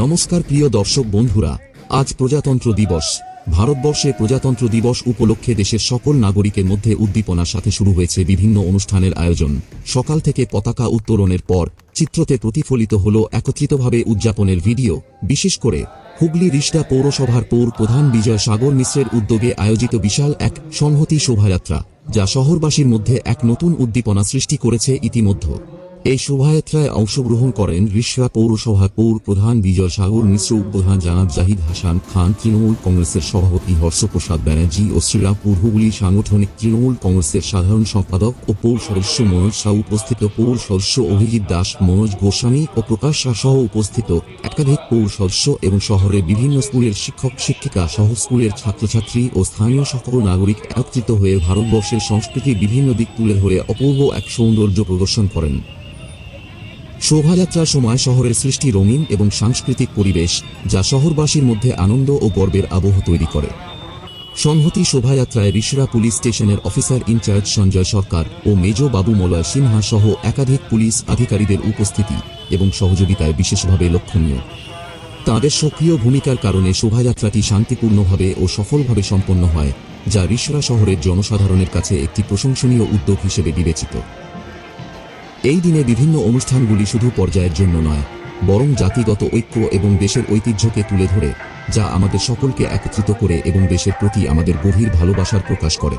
নমস্কার প্রিয় দর্শক বন্ধুরা, আজ প্রজাতন্ত্র দিবস। ভারতবর্ষে প্রজাতন্ত্র দিবস উপলক্ষে দেশের সকল নাগরিকের মধ্যে উদ্দীপনার সাথে শুরু হয়েছে বিভিন্ন অনুষ্ঠানের আয়োজন। সকাল থেকে পতাকা উত্তোলনের পর চিত্রতে প্রতিফলিত হল একত্রিতভাবে উদযাপনের ভিডিও। বিশেষ করে, হুগলি রিষ্টা পৌরসভার পৌর প্রধান বিজয় সাগর মিশ্রের উদ্যোগে আয়োজিত বিশাল এক সংহতি শোভাযাত্রা, যা শহরবাসীর মধ্যে এক নতুন উদ্দীপনা সৃষ্টি করেছে ইতিমধ্যে। এই শোভাযাত্রায় অংশগ্রহণ করেন রিসরা পৌরসভার পৌর প্রধান বিজয় সাগর, মিশ্র উপপ্রধান জানাব জাহিদ হাসান খান, তৃণমূল কংগ্রেসের সভাপতি হর্ষপ্রসাদ ব্যানার্জি ও শ্রীরামপুর হুগলি সাংগঠনিক তৃণমূল কংগ্রেসের সাধারণ সম্পাদক ও পৌর সদস্য মনোজ শাহ উপস্থিত, পৌর সদস্য অভিজিৎ দাস, মনোজ গোস্বামী ও প্রকাশ শাহ সহ উপস্থিত। একাধিক পৌর সদস্য এবং শহরের বিভিন্ন স্কুলের শিক্ষক, শিক্ষিকা সহ স্কুলের ছাত্রছাত্রী ও স্থানীয় সকল নাগরিক একত্রিত হয়ে ভারতবর্ষের সংস্কৃতির বিভিন্ন দিক তুলে ধরে অপূর্ব এক সৌন্দর্য প্রদর্শন করেন। শোভাযাত্রার সময় শহরের সৃষ্টি রঙিন এবং সাংস্কৃতিক পরিবেশ, যা শহরবাসীর মধ্যে আনন্দ ও গর্বের আবহ তৈরি করে। সংহতি শোভাযাত্রায় রিসরা পুলিশ স্টেশনের officer in charge Sanjay Sarkar ও মেজ বাবু মলয় সিনহা সহ একাধিক পুলিশ আধিকারীদের উপস্থিতি এবং সহযোগিতায় বিশেষভাবে লক্ষণীয়। তাঁদের সক্রিয় ভূমিকার কারণে শোভাযাত্রাটি শান্তিপূর্ণভাবে ও সফলভাবে সম্পন্ন হয়, যা রিসরা শহরের জনসাধারণের কাছে একটি প্রশংসনীয় উদ্যোগ হিসেবে বিবেচিত। এই দিনে বিভিন্ন অনুষ্ঠানগুলি শুধু পর্যায়ের জন্য নয়, বরং জাতিগত ঐক্য এবং দেশের ঐতিহ্যকে তুলে ধরে, যা আমাদের সকলকে একত্রিত করে এবং দেশের প্রতি আমাদের গভীর ভালোবাসার প্রকাশ করে।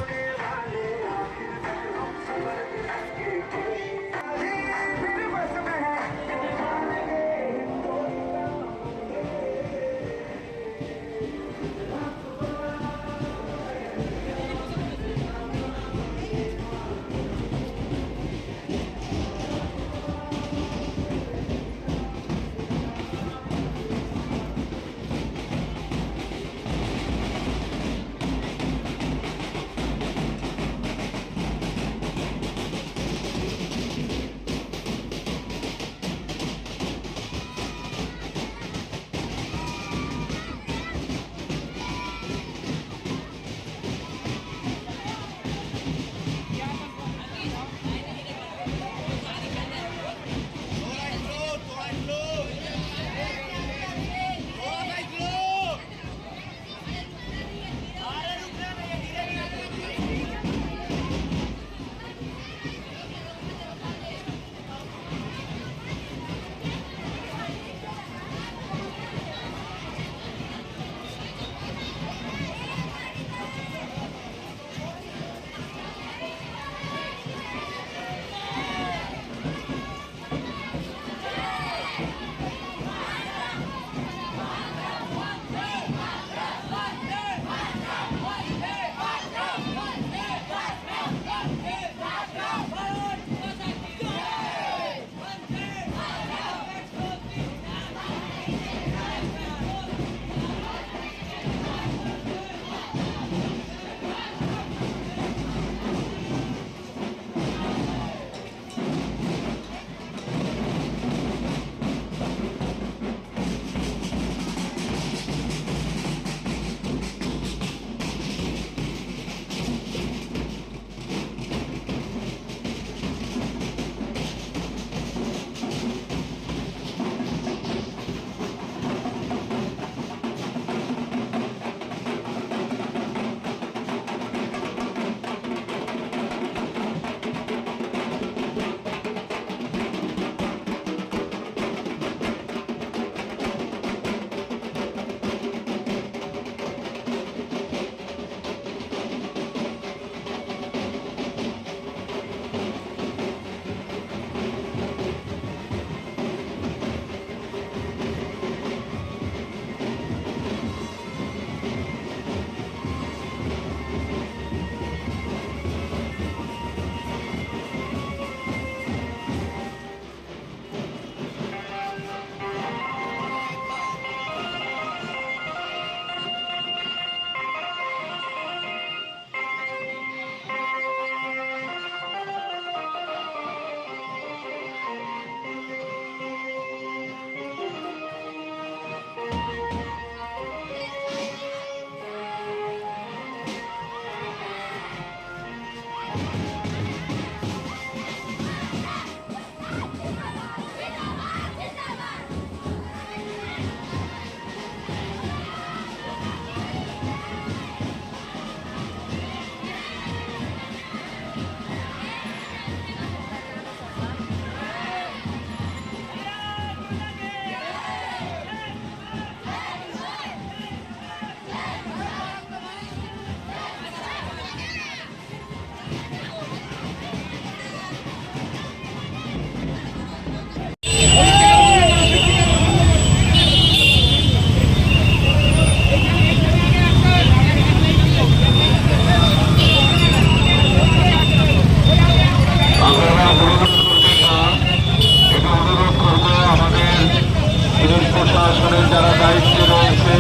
প্রশাসনের যারা দায়িত্বে রয়েছে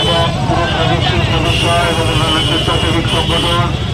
এবং পুরো সদস্য সদস্য এবং অন্যান্য স্বেচ্ছাসেবী সংগঠন